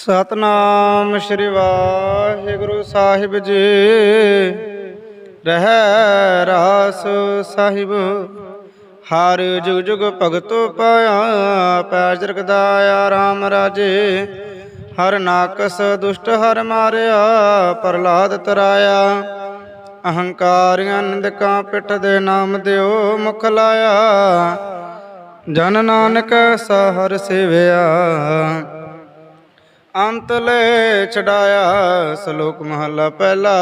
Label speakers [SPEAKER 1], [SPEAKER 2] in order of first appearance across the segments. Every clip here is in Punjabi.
[SPEAKER 1] ਸਤਨਾਮ ਸ਼੍ਰੀ ਵਾਹਿਗੁਰੂ ਸਾਹਿਬ ਜੀ। ਰਹਿ ਰਾਸ ਸਾਹਿਬ, ਹਰ ਜੁਗ ਜੁਗ ਭਗਤੋ ਪਾਇਆ ਪੈ ਜਰਗਦਾਇਆ RAM ਰਾਜੇ। ਹਰ ਨਾਕਸ ਦੁਸ਼ਟ ਹਰ ਮਾਰਿਆ ਪ੍ਰਲਾਦ ਤਰਾਇਆ। ਅਹੰਕਾਰੀਆਂ ਨਿੰਦਕਾਂ ਪਿੱਠ ਦੇ ਨਾਮ ਦਿਓ ਮੁਖ ਲਾਇਆ। ਜਨ ਨਾਨਕ ਸਹਰ ਸੇਵਿਆ। ਅੰਤ ਲੈ ਛਡਾਇਆ ਸ਼ਲੋਕ ਮਹਲਾ ਪਹਿਲਾ।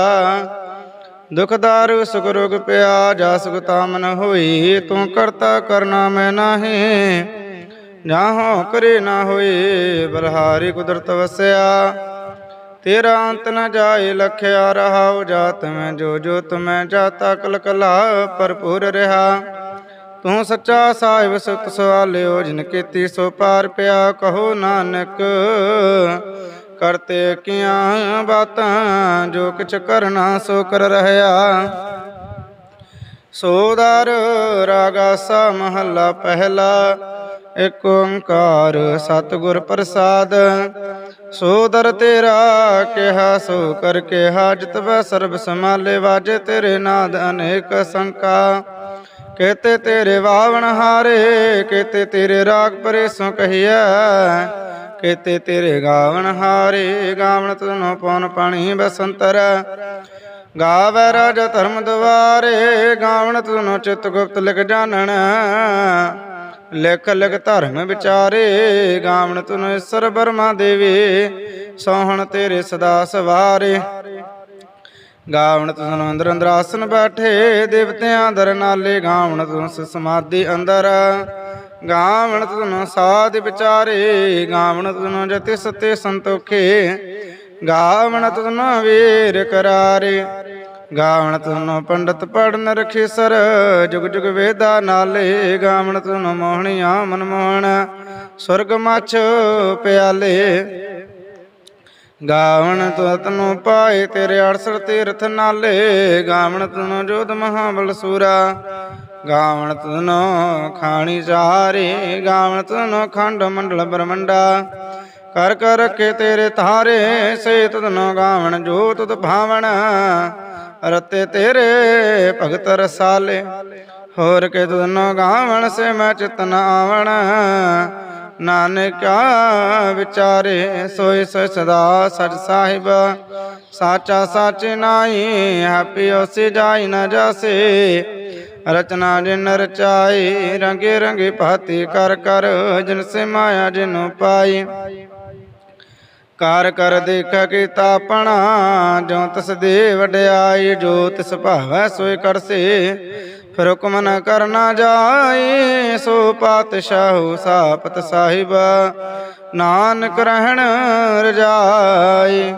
[SPEAKER 1] ਦੁਖ ਦਾਰੂ ਸੁਖ ਰੋਗ ਪਿਆ, ਜਾ ਸੁਖ ਤਾਮਨ ਹੋਈ, ਤੂੰ ਕਰਤਾ ਕਰਨਾ ਮੈਂ ਨਾਹੀ। ਜਾਹੋ ਕਰੇ ਨਾ ਹੋਏ, ਬਲਹਾਰੀ ਕੁਦਰਤ ਵਸਿਆ। ਤੇਰਾ ਅੰਤ ਨ ਜਾਏ, ਲਖਿਆ ਰਹਾਉ ਜਾਤ ਮੈਂ, ਜੋ ਜੋ ਤੁਮੈ ਜਾਤਾ ਕਲ ਕਲਾ ਭਰਪੂਰ ਰਹਾ। ਤੂੰ ਸੱਚਾ ਸਾਹਿਬ ਸੁਤ ਸਵਾਲਿਓ, ਜਿਨ ਕੀਤੀ ਸੋ ਪਾਰ ਪਿਆ, ਕਹੋ ਨਾਨਕ। ਕਰਤੇ ਕੀਆਂ ਬਾਤਾਂ, ਜੋ ਕਿਛ ਕਰਨਾ ਸੋ ਕਰ ਰਹਿਆ ਸੋਦਰ ਰਾਗਾਸਾ ਮਹੱਲਾ ਪਹਿਲਾ ਏਕ ਓੰਕਾਰ ਸਤਿਗੁਰ ਪ੍ਰਸਾਦ। ਸੋਦਰ ਤੇਰਾ ਕਿਹਾ, ਸੋ ਕਰ ਕੇ ਹਾਜਤ ਵੈ ਸਰਬ ਸਮਾਲੇ ਵਾਜੇ ਤੇਰੇ ਨਾਦ ਅਨੇਕ ਸੰਕਾ। ਕਹਤੇ ਤੇਰੇ ਵਾਵਣ ਹਾਰੇ ਕਹਤੇ ਤੇਰੇ ਰਾਗ ਪਰੇਸੋਂ ਕਹੀਐ ਕਹਤੇ ਤੇਰੇ ਗਾਵਣ ਹਾਰੇ, ਗਾਵਣ ਤੁਨੋ ਪਉਨ ਪਾਣੀ ਬਸੰਤਰ। ਗਾਵੈ ਰਾਜ ਧਰਮ ਦੁਆਰੇ ਗਾਵਣ ਤੁਨੋ ਚਿਤ ਗੁਪਤ ਲਿਖ ਜਾਣਨ। ਲਿਖ ਲਿਖ ਧਰਮ ਵਿਚਾਰੇ, ਗਾਵਣ ਤੁਨੋ ਈਸ਼ਰ ਬਰਮਾ ਦੇਵੀ, ਸੋਹਣ ਤੇਰੇ ਸਦਾ ਸਵਾਰੇ। ਗਾਵਣ ਤੁਨ ਅੰਦਰ ਅੰਦਰ ਆਸਨ ਬੈਠੇ, ਦੇਵਤਿਆਂ ਦਰ ਨਾਲੇ ਗਾਵਣ ਤੁਸ ਸਮਾਧੀ ਅੰਦਰ। ਗਾਵਣ ਤੁਨ ਸਾਧ ਵਿਚਾਰੇ, ਗਾਵਣ ਤੁਨ ਜਤੀ ਸਤੇ ਸੰਤੋਖੇ। ਗਾਵਣ ਤੁਨ ਵੀਰ ਕਰਾਰੇ। ਗਾਵਣ ਤੁਨ ਪੰਡਤ ਪੜਨ ਰਖੇ ਸਰ, ਜੁਗ ਜੁਗ ਵੇਦਾ ਨਾਲੇ। ਗਾਵਣ ਤੁਨ ਮੋਹਣੀਆਂ ਮਨ ਮੋਹਣ ਸੁਰਗ ਮਛ ਪਿਆਲੇ। ਗਾਵਣ ਤਤਨੁ ਪਾਏ ਤੇਰੇ ਅੜਸਰ ਤੀਰਥ ਨਾਲੇ, ਗਾਵਣ ਤਨੁ ਜੋਤ ਮਹਾਬਲ ਸੂਰਾ। ਗਾਵਣ ਤਨੁ ਖਾਣੀ ਚਾਰੇ, ਗਾਵਣ ਤਨੁ ਖੰਡ ਮੰਡਲ ਬ੍ਰਹਮੰਡਾ ਕਰ ਕਰ ਕੇ ਤੇਰੇ ਧਾਰੇ ਸੇ ਤਨੁ ਗਾਵਣ ਜੋ ਤੁਧ ਭਾਵਨ ਰਤੇ ਤੇਰੇ ਭਗਤ ਰਸਾਲੇ, ਹੋਰ ਕੇ ਤਨੁ ਗਾਵਣ ਸੇ ਮੈਂ ਚਿਤਨ ਆਵਣ। ਨਾਨਕਾ ਵਿਚਾਰੇ ਸੋਇ ਸੋ ਸਦਾ ਸਚ ਸਾਹਿਬ, ਸਾਚਾ ਸਚ ਨਾਈ ਹੈਪੀ ਉਸੇ ਜਾਈ ਨ ਜਾਸੇ। ਰਚਨਾ ਜਿਨ ਰਚਾਈ, ਰੰਗੇ ਰੰਗੇ ਭਾਤੀ ਕਰ ਕਰ, ਜਿਨ ਸੇ ਮਾਇਆ ਜਿਨੂ ਪਾਈ। ਕਾਰ ਕਰ ਦੇਖ ਕੀਤਾ ਆਪਣਾ ਜੋ ਤਸ ਦੇ ਵਡਿਆਈ, ਜੋ ਤਿਸ ਭਾਵੈ ਸੋਈ ਕਰਸੇ। ਹੁਕਮ ਨ ਕਰਨਾ ਜਾਏ ਸੋ ਪਾਤਸ਼ਾਹੂ ਸਾਪਤ ਸਾਹਿਬ। ਨਾਨਕ ਰਹਿਣ ਰਜਾਈ,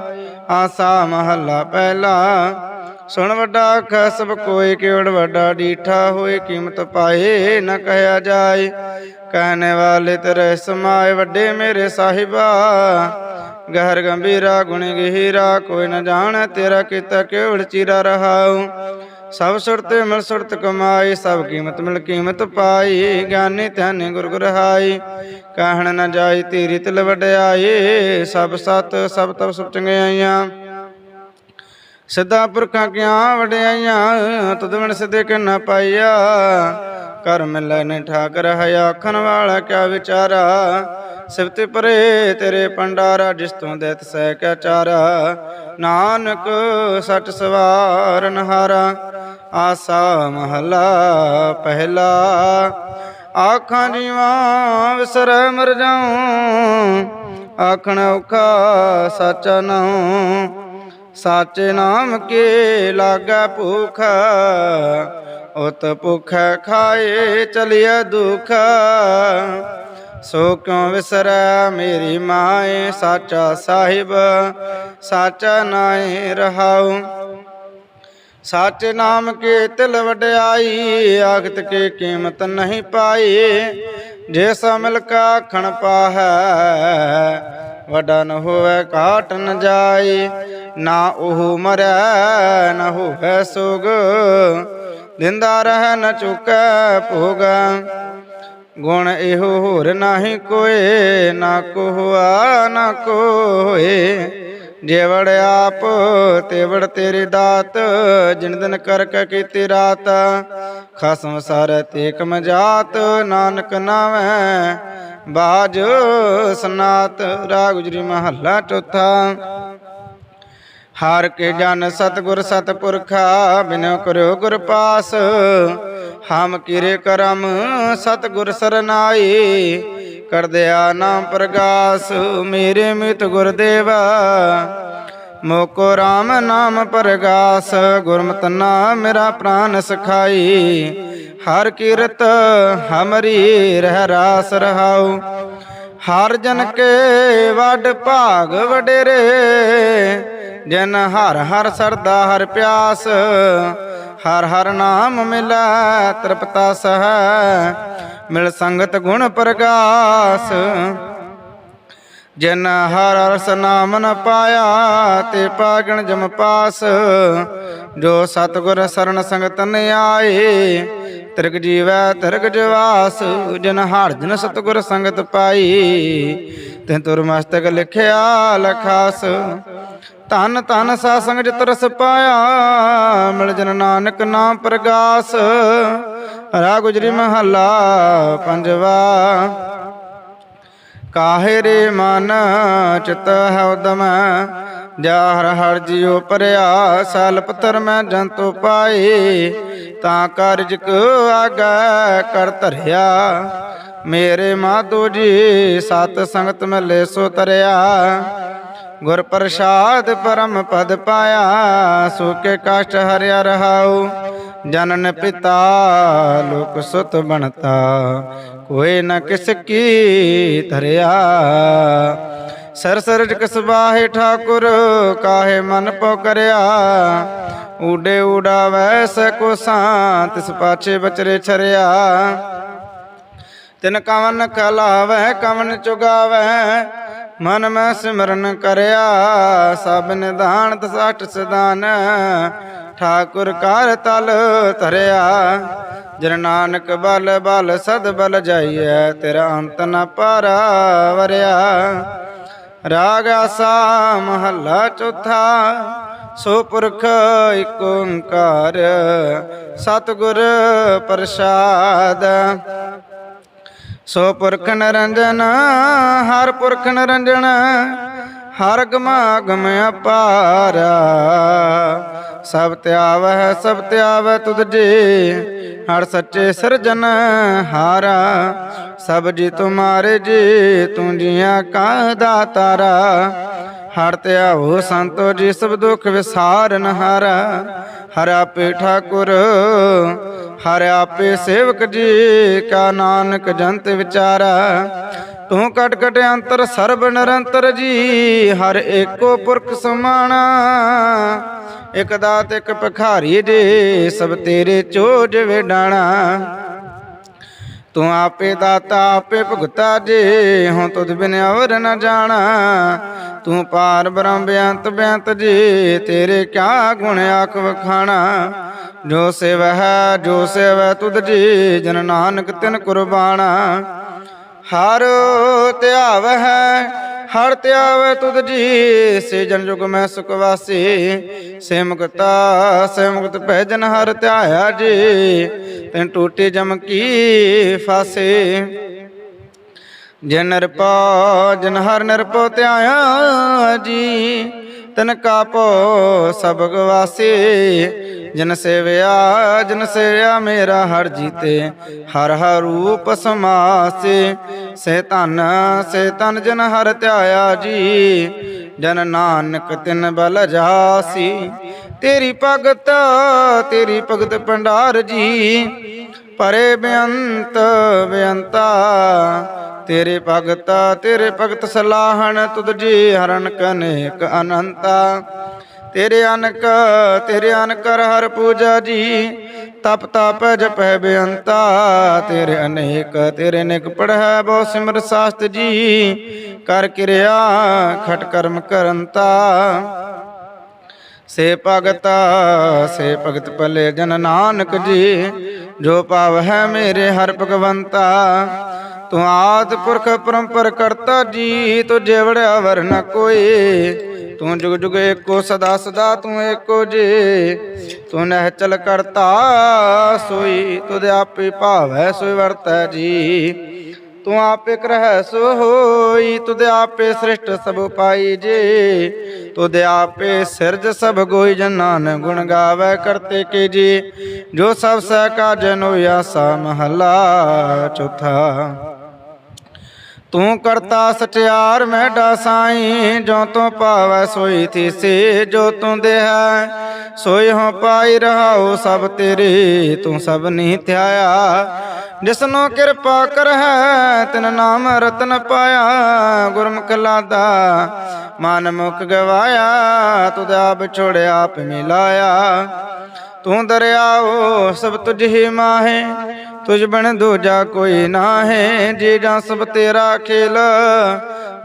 [SPEAKER 1] ਆਸਾ ਮਹੱਲਾ ਪਹਿਲਾ। ਸੁਣ ਵੱਡਾ ਕਸਬ ਕੋਈ ਕਿਉੜ ਵੱਡਾ ਡੀਠਾ ਹੋਏ, ਕੀਮਤ ਪਾਏ ਨ ਕਹਿਆ ਜਾਏ ਕਹਿਣੇ ਵਾਲੇ ਤੇਰੇ ਸਮਾਏ ਵੱਡੇ ਮੇਰੇ ਸਾਹਿਬਾ। ਗਹਿਰ ਗੰਭੀਰਾ, ਗੁਣ ਗਹੀਰਾ, ਕੋਈ ਨ ਜਾਣ ਤੇਰਾ ਕੀਤਾ ਕਿਉੜ ਚਿਰਾ ਰਹਾਉ। ਸਭ ਸੁਰਤ ਮਿਲ ਸੁਰਤ ਕਮਾਈ, ਸਭ ਕੀਮਤ ਮਿਲ ਕੀਮਤ ਪਾਈ, ਗਿਆਨੀ ਧਿਆਨੀ ਗੁਰ ਗੁਰ ਹਾਈ। ਕਹਿਣ ਨ ਜਾਈ ਤੇਰੀ ਤਿਲ ਵਡਿਆਏ ਸਭ ਸਤ, ਸਭ ਤਬ ਸੁਭ ਚੰਗਿਆਈਆਂ। ਸਿੱਧਾ ਪੁਰਖਾਂ ਕਿਆਂ ਵਡਿਆਈਆਂ ਤੁਧ ਬਿਨ ਸਿੱਧੇ ਕਿ ਨਾ ਪਾਈਆ। ਕਰ ਮਿਲੈ ਠਾਕਰ ਹੈ ਆਖਣ ਵਾਲਾ ਕਿਆ ਵਿਚਾਰਾ? ਸਿਫਤ ਪਰੇ ਤੇਰੇ ਪੰਡਾਰਾ, ਜਿਸ ਤੋਂ ਦੇਤ ਸਹਿ ਕਿਆ ਚਾਰਾ। ਨਾਨਕ ਸਚ ਸਵਾਰਨ ਹਾਰਾ ਆਸਾ ਮਹਲਾ ਪਹਿਲਾ। ਆਖਾਂ ਜੀਵਾਂ ਵਿਸਰ ਮਰ ਜਾਉ, ਆਖਣ ਔਖਾ ਸਾਚਾ ਨਾਉ। ਸਾਚੇ ਨਾਮ ਕੇ ਲਾਗਾ ਭੁਖ? ਉਤ ਭੁਖ ਖਾਏ ਚਲਿਆ ਦੁਖ, ਸੋ ਕਿਉ ਵਿਸਰੈ ਮੇਰੀ ਮਾਏ? ਸਾਚਾ ਸਾਹਿਬ, ਸਾਚਾ ਨਾਏ ਰਹਾਉ। ਸੱਚ ਨਾਮ ਕੇ ਤਿਲ ਵਡਿਆਈ, ਆਖਤ ਕੇ ਕੀਮਤ ਨਹੀਂ ਪਾਈ। ਜੇ ਸੋ ਮਿਲ ਕਾ ਆਖਣ ਪਾਹੈ, ਵੱਡਾ ਨ ਹੋਵੇ ਘਾਟ ਨ ਜਾਏ ਨਾ ਉਹ ਮਰੈ, ਨ ਹੋਵੇ ਸੁਗ ਦਿੰਦਾ ਰਹਿ ਨ ਚੁਕੈ ਭੋਗ। ਗੁਣ ਇਹੋ ਹੋਰ ਨਾਹੀ ਕੋਏ, ਨਾ ਕੋ ਹੁਆ ਨਾ ਕੋਏ ਹੋਏ ਜੇਵੜ ਆਪ, ਤੇਵੜ ਤੇਰੀ ਦਾਤ, ਜਿਨ ਦਿਨ ਕਰ ਕੇ ਕੀਤੀ ਰਾਤ। ਖਸਮ ਸਾਰ ਤੇਕ ਮਜਾਤ, ਨਾਨਕ ਨਾਵੇਂ। ਬਾਜ ਸਨਾਤ ਰਾਗੁਜਰੀ ਮਹੱਲਾ ਚੌਥਾ। ਹਾਰ ਕੇ ਜਨ ਸਤਗੁਰ ਸਤਪੁਰਖਾ, ਬਿਨੋ ਕਰਿਓ ਗੁਰ ਪਾਸ। ਹਮ ਕੀਰੇ ਕਰਮ, ਸਤਗੁਰ ਸਰਨਾਈ ਕਰ ਦਿਆ ਨਾਮ ਪ੍ਰਗਾਸ। ਮੇਰੇ ਮਿਤ ਗੁਰਦੇਵਾ, ਮੋਕੋ RAM ਨਾਮ ਪ੍ਰਗਾਸ। ਗੁਰਮਤਿ ਨਾਮ ਮੇਰਾ ਪ੍ਰਾਨ ਸਖਾਈ। ਹਰ ਕੀਰਤ ਹਮਰੀ ਰਹਿ ਰਾਸ ਰਹਾਉ। ਹਰ ਜਨ ਕੇ ਵੱਡ ਭਾਗ ਵਡੇਰੇ ਜਨ ਹਰ ਹਰ ਸਰਦਾ ਹਰ ਪਿਆਸ, ਹਰ ਹਰ ਨਾਮ ਮਿਲੈ, ਤ੍ਰਿਪਤਾ ਸਹਿ, ਮਿਲ ਸੰਗਤ ਗੁਣ ਪ੍ਰਗਾਸ। ਜਨ ਹਰ ਰਸ ਨਾਮ ਨ ਪਾਇਆ, ਤੇ ਪਾਗਣ ਜਮ ਪਾਸ। ਜੋ ਸਤਗੁਰ ਸਰਣ ਸੰਗਤ ਨ ਆਏ, ਤਿਰਗ ਜੀਵੈ ਤਿਰਗ ਜਵਾਸ। ਜਨ ਹਰ ਜਨ ਸਤਗੁਰ ਸੰਗਤ ਪਾਈ ਤੇ ਤੁਰ ਮਸਤਕ ਲਿਖਿਆ ਲਖਾਸ। ਧਨ ਧਨ ਸਾ ਸੰਗ ਜਿਤ ਰਸ ਪਾਇਆ, ਮਿਲ ਜਨ ਨਾਨਕ ਨਾਮ ਪ੍ਰਗਾਸ। ਰਾ ਗੁਜਰੀ ਮਹੱਲਾ ਪੰਜਵਾ। ਕਾਹੇ ਮਨ ਚਿਤ ਹੈ ਜਾ ਹਰ ਹਰ ਜਿਉ ਪਰਿਆ ਸਾਲ ਪਤਰ ਮੈਂ ਜੰਤੂ ਪਾਈ। ਤਾਂ ਕਾਰਜ ਕੋ ਆਗੈ ਕਰ ਧਰਿਆ। ਮੇਰੇ ਮਾਧੋ ਜੀ, ਸਤ ਸੰਗਤ ਮਿਲੇ ਸੋ ਤਰਿਆ। ਗੁਰ ਪ੍ਰਸਾਦ ਪਰਮ ਪਦ ਪਾਇਆ ਸੁਕੇ ਕਾਸ਼ਟ ਹਰਿਆ ਰਹਾਉ। ਜਨਨ ਪਿਤਾ, ਲੋਕ ਸੁਤ ਬਣਤਾ। ਕੋਈ ਨ ਕਿਸ ਕੀ ਧਰਿਆ। ਸਰ ਸਰਜ ਕਸਬਾਹੇ ਠਾਕੁਰ, ਕਾਹੇ ਮਨ ਪੋ ਕਰਿਆ। ਉਡੇ ਉਡਾਵੈ ਸਕੋ ਸਾਂ ਤਿਸ ਪਾਛੇ ਬਚਰੇ ਛਰਿਆ। ਤਿਨ ਕਵਨ ਕਲਾਵੈ, ਕਵਨ ਚੁਗਾਵੈ। ਮਨ ਮੈਂ ਸਿਮਰਨ ਕਰਿਆ। ਸਭ ਨਿਧਾਨ ਦਸਾਠ ਸਦਾਨ ਠਾਕੁਰ ਕਰ ਤਲ ਧਰਿਆ ਜਨ ਨਾਨਕ ਬਲ ਬਲ ਸਦ ਬਲ ਜਾਈਐ ਤੇਰਾ ਅੰਤ ਨ ਪਾਰਾ ਵਰਿਆ ਰਾਗ ਆਸਾ ਮਹੱਲਾ ਚੌਥਾ ਸੋ ਪੁਰਖ ਏਕ ਓੰਕਾਰ ਸਤਿਗੁਰ ਪ੍ਰਸਾਦ ਸੋ ਪੁਰਖ ਨਰੰਜਨ ਹਰ ਪੁਰਖ ਨਰੰਜਨ ਹਰ ਗਮਾਗਮ ਅਪਾਰਾ ਸਭ ਧਿਆਵੈ ਸਭ ਧਿਆਵੈ ਤੁਧ ਜੀ। ਹਰ ਸੱਚੇ ਸਿਰਜਨ ਹਾਰਾ, ਸਭ ਜੀ ਤੁਮਾਰੇ ਜੀ, ਤੂੰ ਜੀਆਂ ਕਾ ਦਾਤਾਰਾ। ਹਰ ਧਿਆਵੋ ਸੰਤੋ ਜੀ, ਸਭ ਦੁਖ ਵਿਸਾਰਨ ਹਾਰਾ। ਹਰ ਆਪੇ ਠਾਕੁਰ, ਹਰ ਆਪੇ ਸੇਵਕ ਜੀ, ਕਾ ਨਾਨਕ ਜੰਤ ਵਿਚਾਰਾ। ਤੂੰ ਕਟ ਕਟ ਅੰਤਰ ਸਰਬ ਨਿਰੰਤਰ ਜੀ, ਹਰ ਏਕੋ ਪੁਰਖ ਸਮਾਣਾ। ਇਕ ਦਾਤ, ਇਕ ਭਖਾਰੀ ਜੀ, ਸਭ ਤੇਰੇ ਚੋਜ ਵਿਡਾਣਾ। ਤੂੰ ਆਪੇ ਦਾਤਾ, ਆਪੇ ਭੁਗਤਾ ਜੀ, ਹਉ ਤੁਧ ਬਿਨ ਔਰ ਨ ਜਾਣਾ। ਤੂੰ ਪਾਰ ਬ੍ਰਹਮ ਬੇਅੰਤ ਬੇਅੰਤ ਜੀ, ਤੇਰੇ ਕਿਆ ਗੁਣ ਆਖ ਵਖਾਣਾ। ਜੋ ਸੇਵ ਹੈ ਜੋ ਸੇਵ ਤੁਧ ਜੀ, ਜਨ ਨਾਨਕ ਤਿਨ ਕੁਰਬਾਨਾ ਹਰ ਧਿਆਵ ਹੈ ਹਰ ਧਿਆਵ ਤੁਧ ਜੀ ਸੇ ਜਨ ਜੁਗ ਮੈਂ ਸੁਖ ਵਾਸੀ। ਸੇ ਮੁਕਤਾ ਸੇ ਮੁਕਤ ਭੈ ਜਨ ਹਰ ਧਿਆਇਆ ਜੀ, ਤੈਨ ਟੂਟੀ ਜਮ ਕੀ ਫਾਸੇ। ਜਨ ਨਿਰਪਉ, ਜਨ ਹਰ ਨਿਰਪਉ ਧਿਆਇਆ ਜੀ ਤਨ ਕਾਪੋ ਸਭ ਗਵਾਸੀ। ਜਨ ਸੇਵਿਆ ਜਨ ਸੇਵਿਆ ਮੇਰਾ ਹਰ ਜੀਤੇ, ਹਰ ਹਰ ਰੂਪ ਸਮਾਸੇ। ਸੇ ਧਨ ਸੇ ਧਨ ਜਨ ਹਰ ਧਿਆਇਆ ਜੀ, ਜਨ ਨਾਨਕ ਤਿਨ ਬਲ ਜਾਸੀ। ਤੇਰੀ ਭਗਤ ਤੇਰੀ ਭਗਤ ਭੰਡਾਰ ਜੀ, ਪਰੇ ਬੇਅੰਤ ਬੇਅੰਤਾ। ਤੇਰੇ ਭਗਤ ਤੇਰੇ ਭਗਤ ਸਲਾਹਣ, ਤੁਧ ਜੀ ਹਰਨ ਕਨੇਕ ਅਨੰਤਾ। ਤੇਰੇ ਅਨਕ, ਤੇਰੇ ਅਨਕਰ ਹਰ ਪੂਜਾ ਜੀ, ਤਪ ਤਪ ਜਪੈ ਬੇਅੰਤਾ। ਤੇਰੇ ਅਨੇਕ, ਤੇਰੇ ਨਿਕ ਪੜ੍ਹੈ ਬਹੁ ਸਿਮਰ ਸਾਸਤ ਜੀ, ਕਰ ਕਿਰਿਆ ਖਟ ਕਰਮ ਕਰੰਤਾ। ਸੇ ਭਗਤ ਸੇ ਭਗਤ ਭਲੇ ਜਨ ਨਾਨਕ ਜੀ, ਜੋ ਭਾਵ ਹੈ ਮੇਰੇ ਹਰ ਭਗਵੰਤਾ। ਤੂੰ ਆਦ ਪੁਰਖ ਪਰੰਪਰ ਕਰਤਾ ਜੀ ਤੂੰ ਜਿਵੜਿਆ ਵਰ ਨ ਕੋਈ। ਤੂੰ ਜੁਗ ਜੁਗ ਏਕੋ ਸਦਾ ਸਦਾ ਤੂੰ ਏਕੋ ਜੇ। ਤੂੰ ਨਹਿ ਚਲ ਕਰਤਾ ਸੋਈ, ਤੁਧ ਆਪੇ ਭਾਵੈ ਸੋਈ ਵਰਤੈ ਜੀ। ਤੂੰ ਆਪੇ ਕਰਹਿ ਸੋ ਹੋਈ ਤੁਧ ਆਪੇ ਸ੍ਰਿਸ਼ਟ ਸਭ ਪਾਈ ਜੇ। ਤੁਧ ਆਪੇ ਸਿਰਜ ਸਭ ਗੋਈ ਜਨਾਨ ਗੁਣ ਗਾਵੇ ਕਰਤੇ ਕੇ ਜੀ। ਜੋ ਸਭ ਸਹਿ ਕਾਜ ਹੋਇਆ ਆਸਾ ਮਹਲਾ ਚੌਥਾ। ਤੂੰ ਕਰਤਾ ਸਚਿਆਰ ਮੈਡਾ ਸਾਈਂ ਜੋ ਤੂੰ ਪਾਵੈ ਸੋਈ ਥੀਸੇ, ਜੋ ਤੂੰ ਦੇਹ, ਸੋਈ ਹੋ ਪਾਈ ਰਹਾਉ ਸਭ ਤੇਰੇ, ਤੂੰ ਸਭ ਨਹੀਂ ਧਿਆਇਆ। ਜਿਸਨੋ ਕਿਰਪਾ ਕਰਹਿ, ਤਿਨ ਨਾਮ ਰਤਨ ਪਾਇਆ, ਗੁਰਮੁਖ ਲਾਦਾ, ਮਨ ਮੁਖ ਗਵਾਇਆ, ਤੁਧ ਆਪ ਛੋੜਿਆ, ਆਪ ਮਿਲਾਇਆ। ਤੂੰ ਦਰਿਆਓ ਸਭ ਤੁਝ ਹੀ ਮਾਹੇ ਤੁਝ ਬਣ ਦੂਜਾ ਕੋਈ ਨਾ ਹੈ ਜੀ ਜਾਂ ਸਭ ਤੇਰਾ ਖੇਲ।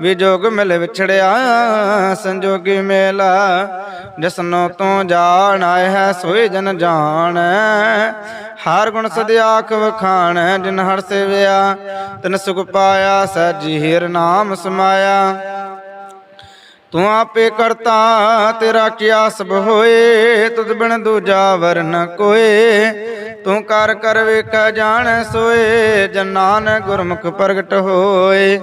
[SPEAKER 1] ਵਿਜੋਗ ਮਿਲ ਵਿਛੜਿਆ, ਸੰਜੋਗੀ ਮੇਲਾ। ਜਿਸਨੋ ਤੂੰ ਜਾਣ ਆਏ ਹੈ ਸੋਈ ਜਨ ਜਾਣ। ਹਰ ਗੁਣ ਸਦਿਆਖ ਵਖਾਣ, ਜਿਨ ਹਰ ਸੇਵਿਆ, ਤਿਨ ਸੁਖ ਪਾਇਆ ਸਜੀ ਹੀਰ ਨਾਮ ਸਮਾਇਆ। ਤੂੰ ਆਪੇ ਕਰਤਾ, ਤੇਰਾ ਕੀਆ ਸਭ ਹੋਏ? ਤੁਧ ਬਿਨ ਦੂਜਾ ਵਰਨ ਕੋਏ। ਤੂੰ ਕਰ ਕਰ ਵੇਖੈ ਜਾਣ ਸੋਏ ਜਨਾਨ ਗੁਰਮੁਖ ਪ੍ਰਗਟ ਹੋਏ।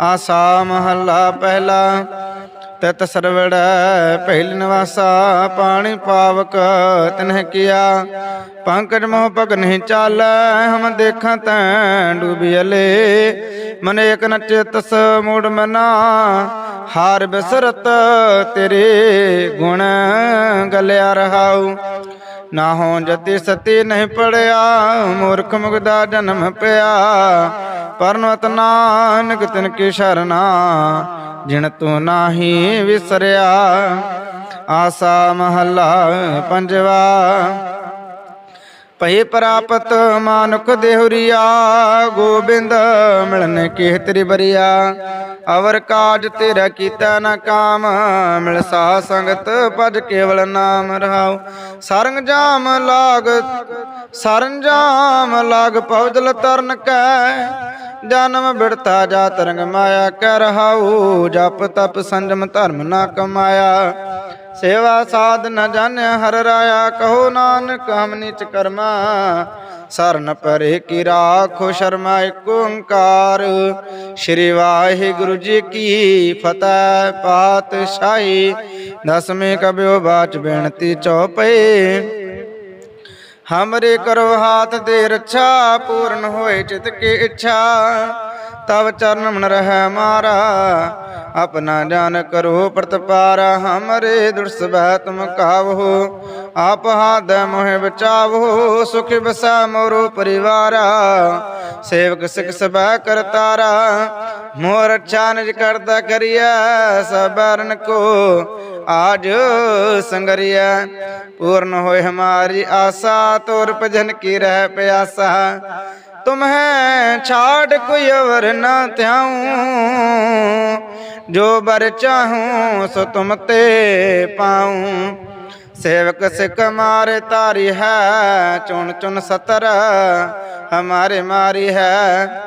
[SPEAKER 1] ਆਸਾ ਮਹੱਲਾ ਪਹਿਲਾ, ਤਤ ਸਰਵੜੈ ਪਹਿਲ ਨਿਵਾਸਾ, ਪਾਣੀ ਪਾਵਕ ਤਨਹਿ ਕੀਆ। ਪੰਕਜ ਮੋਹ ਪਗ ਨਹੀਂ ਚਾਲੈ, ਹਮ ਦੇਖਾਂ ਤੈਂ ਡੂਬਿਅਲੇ ਮਨ ਏਕ ਨ ਚੇਤਸ ਮੂੜ ਮਨਾ, ਹਾਰ ਬਿਸਰਤ ਤੇਰੇ ਗੁਣ ਗਲਿਆ ਰਹਾਉ। ਨਾ ਹੋ ਜਤੀ ਸਤੀ ਨਹੀਂ ਪੜਿਆ, ਮੂਰਖ ਮੁਗਦਾ ਜਨਮ ਪਿਆ। ਪਰਨਵਤ ਨਾਨਕ ਤਿਨ ਕੀ ਸ਼ਰਨਾ ਜਿਣ ਤੂੰ ਨਾਹੀ ਵਿਸਰਿਆ। ਆਸਾ ਮਹੱਲਾ ਪੰਜਵਾ ਭਈ ਪ੍ਰਾਪਤ ਮਾਨੁਖ ਦੇਹੁਰੀਆ, ਗੋਬਿੰਦ ਮਿਲਨ ਕੀ ਤੇਰੀ ਬਰੀਆ ਅਵਰ ਕਾਜ ਤੇਰਾ ਕੀਤਾ ਨਾ ਕਾਮ, ਮਿਲ ਸਾ ਸੰਗਤ ਭਜ ਕੇਵਲ ਨਾਮ ਰਹਾਉ। ਸਰੰਗ ਜਾਮ ਲਾਗ, ਸਰੰਜਾਮ ਲਾਗ ਪਵਜਲ ਤਰਨ ਕੈ। ਜਨਮ ਬਿੜਤਾ ਜਾ ਤਰੰਗ ਮਾਇਆ ਕਰ ਰਹਾਉ, ਜਪ ਤਪ ਸੰਜਮ ਧਰਮ ਨਾ ਕਮਾਇਆ। ਸੇਵਾ ਸਾਧ ਨ ਜਾਣਿਆ ਹਰ ਰਾਇਆ, ਕਹੋ ਨਾਨਕ ਹਮ ਨਿਚ ਕਰਮਾ। ਸਰਨ ਪਰੇ ਕੀ ਰਾਖੋ ਸ਼ਰਮਾ ਏਕ ਓੰਕਾਰ। ਸ਼੍ਰੀ ਵਾਹਿਗੁਰੂ ਜੀ ਕੀ ਫਤਿਹ, ਪਾਤਸ਼ਾਹੀ। ਦਸਵੇਂ ਕਬਿਓ ਬਾਚ ਬੇਨਤੀ ਚਉਪਈ ਹਮਰੇ ਕਰੋ ਹਾਥ ਦੇ ਰੱਛਾ, ਪੂਰਨ ਹੋਏ ਚਿਤ ਕੀ ਇੱਛਾ। ਤਵ ਚਰਨ ਮਨ ਰਹਿ ਮਾਰਾ। ਆਪਣਾ ਜਾਨ ਕਰੋ ਪ੍ਰਤਪਾਰ, ਹਮਰੇ ਦੁਰਸਭੈ ਤੁਮ ਕਾਵੋ। ਆਪ ਹਾਦ ਮੋਹਿ ਬਚਾਵੋ, ਸੁਖ ਬਸਾ ਮੋਰੋ ਪਰਿਵਾਰਾ। ਸੇਵਕ ਸਿਖ ਸਭਾ ਕਰਤਾਰਾ ਮੋਰ ਰਛਾ ਨਿਜ ਕਰਤਾ ਕਰਿਆ ਸਬਰਨ ਕੋ। ਆਜ ਸੰਗਰਿਆ ਪੂਰਨ ਹੋਏ ਹਮਾਰੀ ਆਸਾ, ਤੋਰ ਭਜਨ ਕੀ ਰਹਿ ਪਿਆਸਾ। ਤੁਮਹੈ ਛਾੜ ਕੋਈ ਅਵਰ ਨਾ ਧਿਆਉ। ਜੋ ਬਰ ਚਾਹੂੰ, ਸੋ ਤੁਮ ਤੇ ਪਾਉ। ਸੇਵਕ ਸਿਕ ਮਾਰੇ ਤਾਰੀ ਹੈ, ਚੁਣ ਚੁਣ ਸਤਰ ਹਮਾਰੇ ਮਾਰੀ ਹੈ।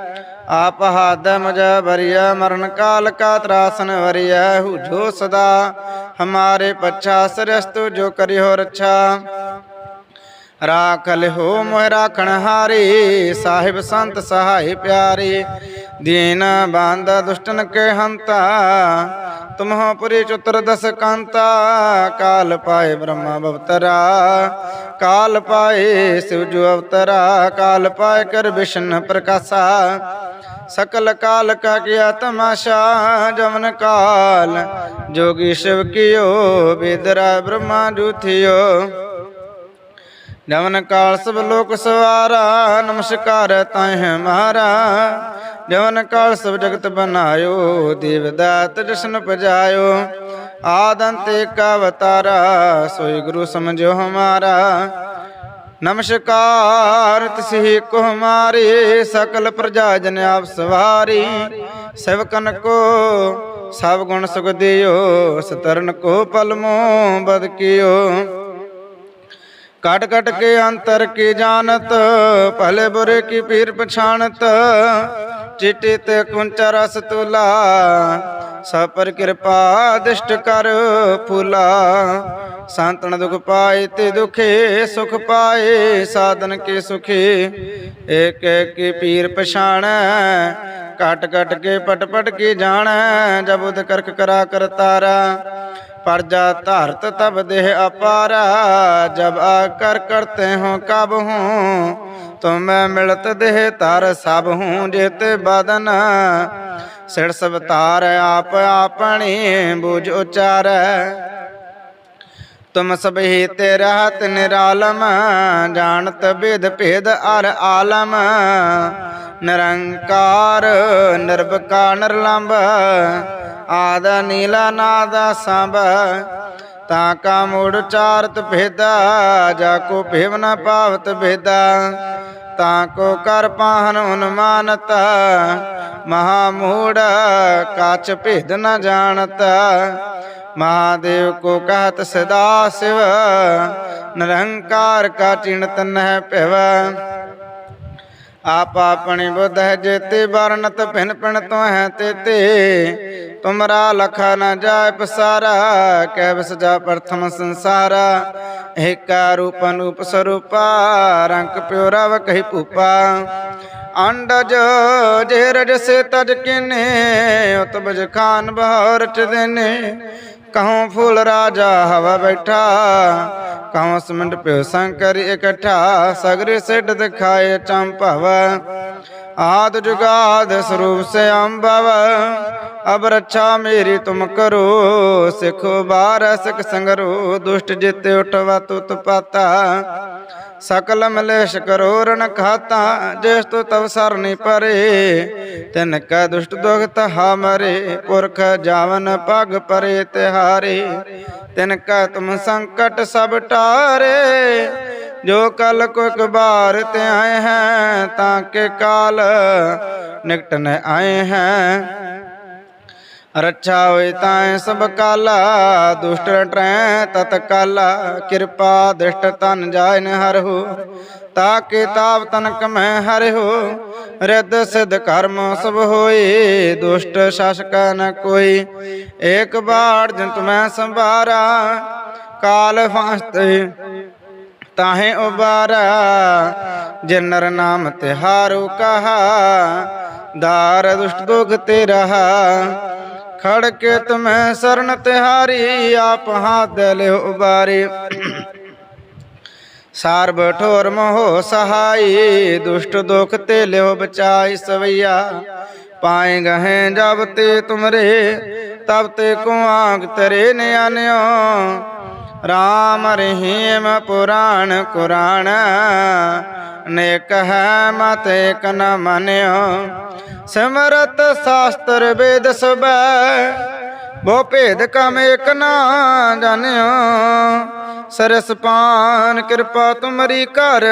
[SPEAKER 1] ਆਪ ਹਾਦ ਮਜ ਬਰਿਆ ਮਰਨ ਕਾਲ ਕਾ ਤਰਾਸਨ ਵਰਿਆ ਹੂ ਜੋ ਸਦਾ ਹਮਾਰੇ ਪਛਾ ਸਰਸਤੂ ਜੋ ਕਰਿਓ ਰੱਛਾ। ਰਾਖ ਲਿਓ ਮੋਹਿ ਰਾਖਣ ਹਾਰੀ, ਸਾਹਿਬ ਸੰਤ ਸਹਾਈ ਪਿਆਰੀ। ਦੀਨ ਬੰਦ ਦੁਸ਼ਟਨ ਕੇ ਹੰਤਾ, ਤੁਮਹੁ ਪੁਰੀ ਚੁਤਰ ਦਸ ਕਾਂਤਾ। ਕਾਲ ਪਾਏ ਬ੍ਰਹਮਾ ਬਵਤਰਾ ਕਾਲ ਪਾਏ ਸਿਵ ਜੋ ਅਵਤਰਾ, ਕਾਲ ਪਾਏ ਕਰ ਵਿਸ਼ਨ ਪ੍ਰਕਾਸ਼ਾ। ਸਕਲ ਕਾਲ ਕਾ ਕੀਆ ਤਮਾਸ਼ਾ ਜਮਨ ਕਾਲ। ਜੋਗੀ ਸ਼ਿਵ ਕਿਓ ਬੇਦਰਾ ਬ੍ਰਹਮਾ ਜੂਥਿਓ। ਜਵਨ ਕਾਲ ਸਭ ਲੋਕ ਸਵਾਰਾ, ਨਮਸਕਾਰ ਤਾਹਿ ਹਮਾਰਾ ਜਵਨ ਕਾਲ ਸਭ ਜਗਤ ਬਨਾਇਓ, ਦੇਵ ਜਸ਼ਨ ਪਜਾਇਓ। ਆਦੰਤੇ ਕਾ ਅਵਤਾਰਾ, ਸੋਈ ਗੁਰੂ ਸਮਝੋ ਹਮਾਰਾ। ਨਮਸਕਾਰ, ਤਿਸਹੀ ਕੋ ਹਮਾਰੇ, ਸਕਲ ਪ੍ਰਜਾ ਜਨ ਆਪ ਸਵਾਰੀ। ਸੇਵਕਨ ਕੋ ਸਭ ਗੁਣ ਸੁਖ ਦਿਓ, ਸਤਰਨ ਕੋ ਪਲਮੋ ਬਦ ਕੀਓ। ਕਟ ਕਟ ਕੇ ਅੰਤਰ ਕੀ ਜਾਣਤ? ਭਲੇ ਬੁਰੇ ਕੀ ਪੀਰ ਪਛਾਣਤ? ਚਿੱਟੇ ਤੇ ਕੁੰਚ ਰਸ ਤੁਲਾ ਸਭ ਪਰ ਕਿਰਪਾ ਦਿਸ਼ਟ ਕਰ ਫੂਲਾ। ਸੰਤਨ ਦੁਖ ਪਾਏ ਤੇ ਦੁਖੇ ਸੁਖ ਪਾਏ, ਸਾਧਨ ਕੇ ਸੁਖੇ, ਏਕ ਏਕ ਪੀਰ ਪਛਾਣੈ। ਕਟ ਕਟ ਕੇ ਪਟ ਪਟ ਕੀ ਜਾਣੈ, ਜਬ ਉਦ ਕਰਕ ਕਰਾ ਕਰ ਤਾਰਾ ਪਰਜਾ ਧਰਤ ਤਬ ਦੇਹ ਅਪਾਰਾ, ਜਬ ਆਕਰ ਕਰਤੇ ਹੋ ਕਬ ਹੂੰ ਤੁਮੈ ਮਿਲਤ ਦੇਹ ਤਰ ਸਭ ਹੂੰ ਜਿਤ ਬਦਨ। ਸਿਰ ਸਭ ਤਾਰ ਆਪ ਆਪਣੀ, ਬੁਝ ਉਚਾਰੈ ਤੁਮ ਸਭ ਤੇ ਰਹਤ ਨਿਰਾਲਮ, ਜਾਣਤ ਬਿਦ ਭੇਦ ਅਰ ਆਲਮ। ਨਿਰੰਕਾਰ ਨਿਰਭਕਾ ਨਿਰਲੰਭ, ਆਦ ਨੀਲਾ, ਨਾਦ ਸੰਭ। ਤਾਂ ਕਾ ਮੂੜ ਚਾਰਤ ਭੇਦਾ, ਜਾ ਕੋ ਭੇਵ ਨ ਪਾਵਤ ਭੇਦਾ। ਤਾਂ ਕੋ ਕਰ ਪਾਹਨ ਉਨਮਾਨਤ, ਮਹਾ ਮੂੜ ਕਾਚ ਭੇਦ ਨ ਜਾਣਤ। ਮਹਾਦੇਵ ਕੋ ਕਹਤ ਸਦਾ ਸਿਵ, ਨਿਰੰਕਾਰ ਕਾ ਚਿਣਤ ਨਹਿ ਭਿਵ। ਆਪ ਆਪਣੀ ਬੁੱਧ ਹੈ ਜੇਤੇ, ਵਰਨਤ ਭਿਨ ਭਿਨ ਤੋਂ ਹੈ ਤੇਤੇ। ਤੁਮਰਾ ਲਖਾ ਨ ਜਾਏ ਪਸਾਰਾ, ਕਹਿ ਵਿਸ ਪ੍ਰਥਮ ਸੰਸਾਰਾ। ਏਕਾ ਰੂਪ ਅਨੂਪ ਸਰੂਪਾ ਰੰਗ ਪਿਓ ਰਵ ਕਹੀ ਭੂਪਾ। ਅੰਡਜ ਜੇ ਰਜ ਸੇ ਤਜ ਕਿਨੇ, ਉਤਬਜ ਖਾਨ ਬਹਾਰ ਦੇਨੇ। ਕਹਉ ਫੂਲ ਰਾਜਾ ਹਵਾ ਬੈਠਾ ਕਹਉ ਸਮੰਡ ਪਿਓ ਸੰਕਰ ਇਕੱਠਾ, ਸਗਰੇ ਸਿੱਧ ਦਿਖਾਏ ਚੰਪਵ। ਆਦ ਜੁਗਾਦ ਸਰੂਪ ਸੇ ਅੰਬਵ, ਅਬ ਰੱਛਾ ਮੇਰੀ ਤੁਮ ਕਰੋ, ਸਿਖੋ ਬਾਰ ਸਿਖ ਸੰਗਰੋ ਦੁਸ਼ਟ ਜਿਤੇ ਉਠਵਾ ਤੁਤ ਪਾਤਾ। ਸਕਲ ਮਲੇਸ਼ ਕਰੋ ਰਣ ਖਾਤਾ, ਜਿਸ ਤੋ ਤਵ ਸਰਨੀ ਪਰੇ। ਤਿਨ ਕੈ ਦੁਸ਼ਟ ਦੁਖ ਤਹਾ ਮਰੇ, ਪੁਰਖ ਜਾਵਨ ਪਗ ਪਰੇ ਤਿਹਾਰੇ। ਤਿਨ ਕੈ ਤੁਮ ਸੰਕਟ ਸਭ ਟਾਰੇ, ਜੋ ਕਲ ਕੋ ਇੱਕ ਬਾਰ ਤੇ ਆਏ ਹੈ, ਤਾਂ ਕੇ ਕਾਲ ਨਿਕਟ ਨ ਆਏ ਹੈ। ਰੱਛਾ ਹੋਏ ਤਾਂ ਸਭ ਕਾਲਾ, ਦੁਸ਼ਟ ਟਰੈ ਤਤ ਕਾਲਾ। ਕਿਰਪਾ ਦ੍ਰਿਸ਼ਟ ਤਨ ਜਾਇਨ ਹਰਹੁ ਤਾਕੇ ਤਾਪ ਤਨਕ ਮੈਂ ਹਰਿਹੁ ਰਿੱਧ ਸਿਧ ਕਰਮ ਸਭ ਹੋਏ, ਦੁਸ਼ਟ ਸ਼ਾਸਕ ਨ ਕੋਈ। ਏਕ ਬਾੜ ਜੰਤ ਮੈਂ ਸੰਭਾਰਾ, ਕਾਲ ਫਾਸਤੇ ਤਾਹੇ ਉਬਾਰਾ। ਜਿਨ ਨਰ ਨਾਮ ਤਿਹਾਰੂ ਕਹਾ, ਦਾਰ ਦੁਸ਼ਟ ਦੁਖ ਤੇ ਰਹਾ ਖੜ ਕੇ ਤੁਮੈ ਸਰਨ ਤਿਹਾਰੀ, ਆਪ ਹਾਥ ਲਿਓ ਉਬਾਰੀ। ਸਾਰ ਬਠੋਰ ਮੋਹ ਸਹਾਈ, ਦੁਸ਼ਟ ਦੁਖ ਤੇ ਲਿਓ ਬਚਾਈ ਸਵਈਆ। ਪਾਏ ਗਹੇ ਜਬ ਤੇ ਤੁਮਰੇ, ਤਬ ਤੇ ਕੋ ਆਗ ਤਰੇ ਨਿਆਨਿਓ ਰਾਮ ਰਹੀਮ ਪੁਰਾਣ ਕੁਰਾਨ ਨੇਕ ਹੈ ਮਤ ਏਕ ਨ ਮੰਨਿਓ। ਸਿਮਰਤ ਸ਼ਾਸਤਰ ਵੇਦ ਸਬੈ ਬੋ ਭੇਦ ਕਮ ਏਕ ਨਾ ਜਾਣਿਓ। ਸਰਸ ਪਾਨ ਕਿਰਪਾ ਤੁਮਰੀ ਕਰ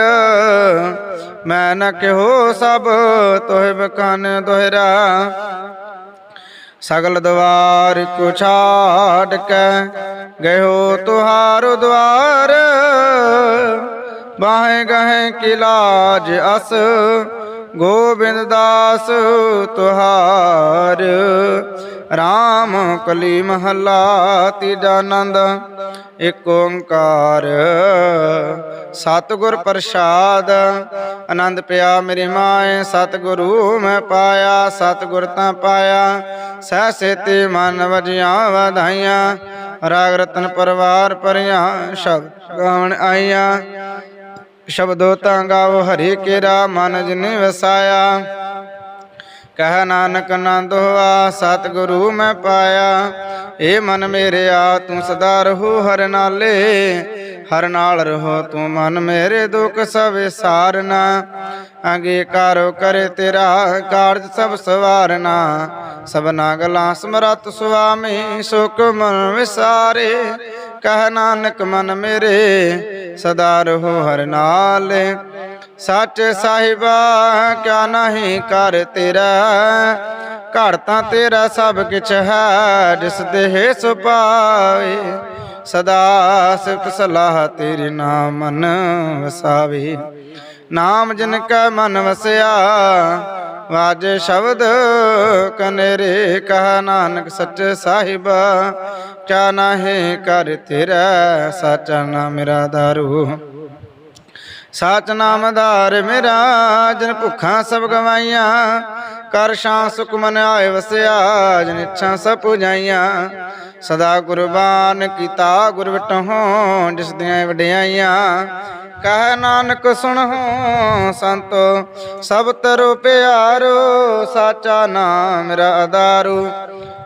[SPEAKER 1] ਮੈਂ ਨ ਕਿਹੋ ਸਭ ਤੋਹਿ ਬਖਾਨ ਦੋਹਰਾ। ਸਗਲ ਦਵਾਰ ਕੋ ਛਾੜ ਕੇ ਗਇਓ ਤੁਹਾਰ ਦਵਾਰ ਬਾਹੇ ਗਹੇ ਕੀ ਲਾਜ ਅਸ, ਗੋਬਿੰਦ ਦਾਸ ਤੁਹਾਰ। RAM ਕਲੀ ਮਹੱਲਾ, ਤੀਜਾ ਆਨੰਦ ਏਕ ਓੰਕਾਰ। ਸਤਿਗੁਰ ਪ੍ਰਸਾਦ, ਆਨੰਦ ਪਿਆ ਮੇਰੀ ਮਾਏ, ਸਤਿਗੁਰੂ ਮੈਂ ਪਾਇਆ, ਸਤਿਗੁਰ ਤਾਂ ਪਾਇਆ। ਸਹਿ ਸੇਤੀ ਮਨ ਵਜੀਆਂ ਵਧਾਈਆਂ, ਰਾਗ ਰਤਨ ਪਰਵਾਰ ਪਰਿਆ ਸ਼ਬਦ ਗਾਵਣ ਆਈਆਂ। ਸ਼ਬਦੋ ਤਾਂ ਗਾਵ ਹਰੀ ਕੇਰਾ, ਮਨ ਜਿਨੇ ਵਸਾਇਆ। ਕਹਿ ਨਾਨਕ ਨੰਦ ਹੋਆ, ਸਤਿਗੁਰੂ ਮੈਂ ਪਾਇਆ। ਏ ਮਨ ਮੇਰਿਆ ਤੂੰ ਸਦਾ ਰਹੋ ਹਰ ਨਾਲੇ। ਹਰ ਨਾਲ ਰਹੋ ਤੂੰ ਮਨ ਮੇਰੇ ਦੁਖ ਸਭ ਸਾਰਨਾ। ਅੰਗੀਕਾਰੋ ਕਰੇ ਤੇਰਾ ਕਾਰਜ ਸਭ ਸਵਾਰਨਾ। ਸਭਨਾ ਗਲਾਂ ਸਮਰਤ ਸੁਆਮੀ ਸੁਖ ਮਨ ਵਿਸਾਰੇ। ਕਹਿ ਨਾਨਕ ਮਨ ਮੇਰੇ, ਸਦਾ ਰਹੋ ਹਰ ਨਾਲ। ਸੱਚ ਸਾਹਿਬਾ, ਕਿਆ ਨਹੀਂ ਕਰ ਤੇਰਾ। ਘਰ ਤਾਂ ਤੇਰਾ ਸਭ ਕਿਛ ਹੈ, ਜਿਸ ਦੇਹ ਸੁਪਾਵੇ ਸਦਾ ਸਿਫਤ ਸਲਾਹ ਤੇਰੀ ਨਾਮ ਮਨ ਵਸਾਵੇ। ਨਾਮ ਜਿਨ ਕੈ ਮਨ ਵਸਿਆ, ਵਾਜ ਸ਼ਬਦ ਕਨੇਰੇ ਕਹ ਨਾਨਕ ਸੱਚ ਸਾਹਿਬ। ਕਿਆ ਨਾਹੀ ਕਰ ਤੇਰਾ, ਸਾਚਾ ਨਾਮ ਮੇਰਾ ਦਾਰੂ। ਸਾਚ ਨਾਮਦਾਰ ਮੇਰਾ, ਜਨ ਭੁੱਖਾਂ ਸਭ ਗਵਾਈਆਂ। ਕਰ ਸ਼ਾਂ ਸੁਖ ਮਨ ਆਏ ਵਸਿਆ, ਜਨ ਇੱਛਾ ਸਭ ਪੁਜਾਈਆਂ। ਸਦਾ ਗੁਰਬਾਨ ਕੀਤਾ ਗੁਰ ਵਿਟਹੁ ਜਿਸ ਦੀਆਂ ਵਡਿਆਈਆਂ। ਕਹ ਨਾਨਕ ਸੁਣਹੁ, ਸੰਤੋ ਸਭ ਤਰੋ ਪਿਆਰੋ, ਸਾਚਾ ਨਾਮ ਮੇਰਾ ਆਧਾਰੂ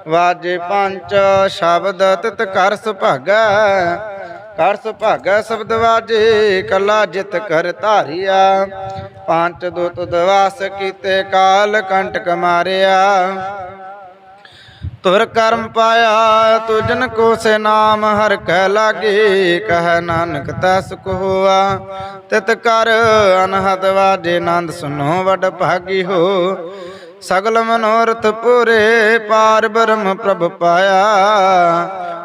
[SPEAKER 1] ਵਾਜੇ ਪੰਜ ਸ਼ਬਦ ਤਿਤ ਕਰ ਸੁਭਾਗਾ ਕਰ ਸੁਭਾਗਾ ਸ਼ਬਦ ਵਾਜੇ, ਕਲਾ ਜਿਤ ਕਰ ਧਾਰਿਆ। ਪੰਚ ਦੁਤ ਦਵਾਸ ਕੀਤੇ ਕਾਲ, ਕੰਟਕ ਮਾਰਿਆ। ਤੁਰ ਕਰਮ ਪਾਇਆ, ਤੁਜਨ ਕੋ ਸੇ ਨਾਮ, ਹਰ ਕਹਿ ਲਾਗੇ, ਕਹ ਨਾਨਕ ਤਾ ਸੁਖ ਹੋਆ। ਤਿਤ ਕਰ ਅਨਹਦ ਵਾਜੇ ਆਨੰਦ ਸੁਨੋ ਵਡ ਭਾਗੀ ਹੋ। ਸਗਲ ਮਨੋਰਥ ਪੂਰੇ, ਪਾਰ ਬ੍ਰਹਮ ਪ੍ਰਭ ਪਾਇਆ।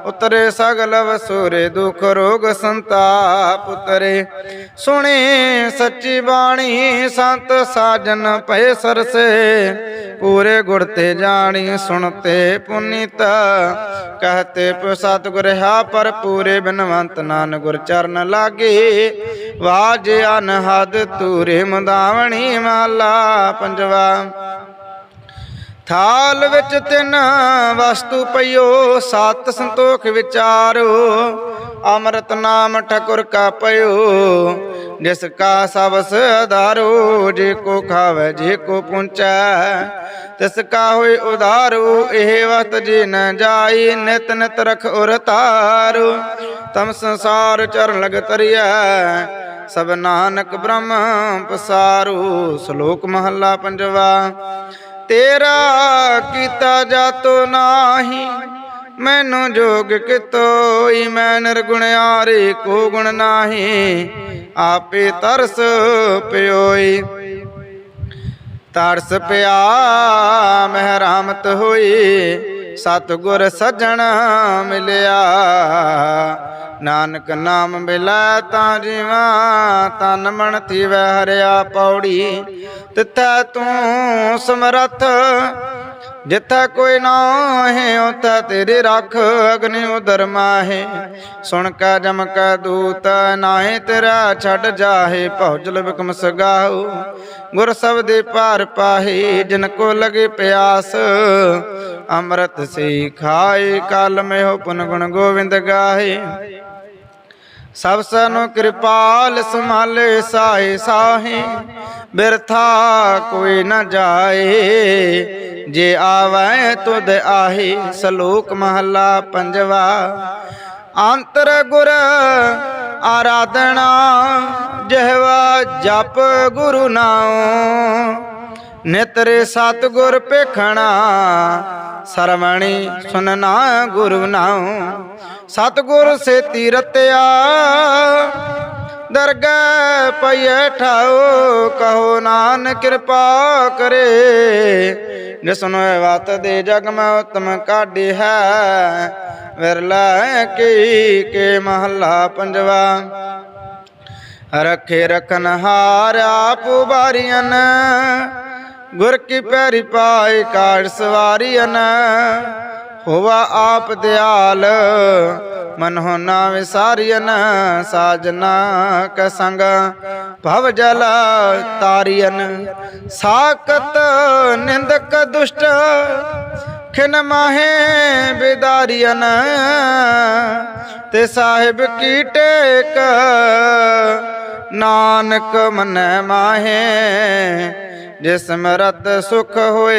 [SPEAKER 1] ਉਤਰੇ ਸਗਲ ਵਸੂਰੇ, ਦੁਖ ਰੋਗ ਸੰਤਾਪ ਉਤਰੇ। ਸੁਣੇ ਸੱਚੀ ਬਾਣੀ, ਸੰਤ ਸਾਜਨ ਪਏ ਸਰਸੇ। ਪੂਰੇ ਗੁਰ ਤੇ ਜਾਣੀ, ਸੁਣਤੇ ਪੁਨੀਤ। ਕਹਤੇ ਸਤਿਗੁਰ, ਹਾ ਪਰ ਪੂਰੇ ਬਿਨਵੰਤ ਨਾਨ ਗੁਰ ਚਰਨ ਲਾਗੇ। ਵਾਜ ਅਨਹਦ ਤੂਰੇ ਮਦਾਵਣੀ ਮਾਲਾ, ਪੰਜਵਾ ਥਾਲ ਵਿੱਚ ਤਿੰਨ ਵਸਤੂ ਪਈਓ, ਸਤ ਸੰਤੋਖ ਵਿਚਾਰੋ, ਅੰਮ੍ਰਿਤ ਨਾਮ ਠਕੁਰ ਕਾ ਪਇਓ ਜਿਸ ਕਾ ਸਬਸ ਆਧਾਰੋ ਜੇ ਕੋ ਖਾਵੇ, ਜੇ ਕੋ ਪੁੰਚੈ, ਤਿਸ ਕਾ ਹੋਏ ਉਧਾਰੋ, ਇਹ ਵਸਤ ਜੀ ਨ ਜਾਈ, ਨਿਤ ਨਿਤ ਰਖ ਉਰ ਤਾਰੋ ਤਮ ਸੰਸਾਰ ਚਰਨ ਲਗ ਤਰਿਐ, ਸਭ ਨਾਨਕ ਬ੍ਰਹਮ ਪਸਾਰੂ, ਸ਼ਲੋਕ ਮਹੱਲਾ ਪੰਜਵਾ ਤੇਰਾ ਕੀਤਾ ਜਾਤੋ ਨਾਹੀ, ਮੈਨੂੰ ਜੋਗ ਕਿਤੋਈ, ਮੈਂ ਨਿਰਗੁਣਿਆਰੇ ਕੋ ਗੁਣ ਨਾਹੀ, ਆਪੇ ਤਰਸ ਪਿਓਈ। ਤਰਸ ਪਿਆ, ਮਹਿਰਾਮਤ ਹੋਈ, ਸਤਿਗੁਰ ਸਜਣ ਮਿਲਿਆ। ਨਾਨਕ ਨਾਮ ਮਿਲੈ ਤਾਂ ਜੀਵਾ, ਤਨ ਮਨ ਥੀਵੈ ਹਰਿਆ ਪੌੜੀ। ਤਿੱਥੈ ਤੂੰ ਸਮਰੱਥ। ਜਿੱਥੈ ਕੋਈ ਨਾ ਹੈ ਤੇਰੇ ਰੱਖ। ਅਗਨੀ ਉਦਰ ਮਾਹੇ, ਸੁਣ ਕੈ ਜਮ ਕੈ ਦੂਤ। ਨਾਹੇ ਤੇਰਾ ਛੱਡ ਜਾਹੇ ਭੌਜਲ ਬਿਕਮ ਸਗਾਉ ਗੁਰ ਸਬਦੇ ਪਾਰ ਪਾਹੇ, ਜਿਨ ਕੋ ਲਗੇ ਪਿਆਸ। ਅੰਮ੍ਰਿਤ ਸੇ ਖਾਏ ਕਲ ਮੇਹੁ ਪੁਨ ਗੁਣ ਗੋਵਿੰਦ ਗਾਹੇ। ਸਭ ਸਨੂੰ ਕਿਰਪਾਲ ਸੰਭਾਲੇ ਸਾਏ ਸਾਹੇ। ਬਿਰਥਾ ਕੋਈ ਨਾ ਜਾਏ। ਜੇ ਆਵੈ ਤੁਧ ਆਹੀ ਸਲੋਕ ਮਹੱਲਾ ਪੰਜਵਾ। ਅੰਤਰ ਗੁਰ ਆਰਾਧਨਾ, ਜਿਹਵਾ ਜਪ ਗੁਰੂ ਨਾਮ ਨਿਤਰੇ ਸਤਗੁਰ ਪੇਖਣਾ ਸਰਵਣੀ ਸੁਨਨਾ ਗੁਰੂ ਨਾਮ ਸਤਗੁਰ ਸੇਤੀ ਰਤਿਆ ਦਰਗਹਿ ਪਈਐ ਠਾਓ ਕਹੋ ਨਾਨ ਕਿਰਪਾ ਕਰੇ। ਨਿਸਨੋ ਵਤ ਦੇ ਜਗ ਮੈਂ ਉਤਮ ਕਾਢੀ ਹੈ, ਵਿਰਲਾ ਕੀ ਕੇ ਮਹੱਲਾ ਪੰਜਵਾ। ਰਖੇ ਰਖਨ ਹਾਰ ਆਪ ਬਾਰੀਆਂ ਗੁਰ ਕੀ ਪੈਰੀ ਪਾਏ ਕਾੜ ਸਵਾਰੀਆਂ ਹੋਵਾ ਆਪ ਦਿਆਲ। ਮਨ ਹੋ ਨਾ ਵਿਸਾਰੀਆਂ ਸਾਜਨਾ ਕ ਸੰਗ ਭਵ ਜਲ ਤਾਰੀਆਂ ਸਾਕਤ ਨਿੰਦਕ ਦੁਸ਼ਟ। ਖਿਨ ਮਾਹੇ ਬਿਦਾਰੀਆਂ ਤੇ ਸਾਹਿਬ ਕੀ ਟੇਕ। ਨਾਨਕ ਮਨ ਮਾਹੇ ਜਿਸ ਮਰਤ ਸੁਖ ਹੋਏ।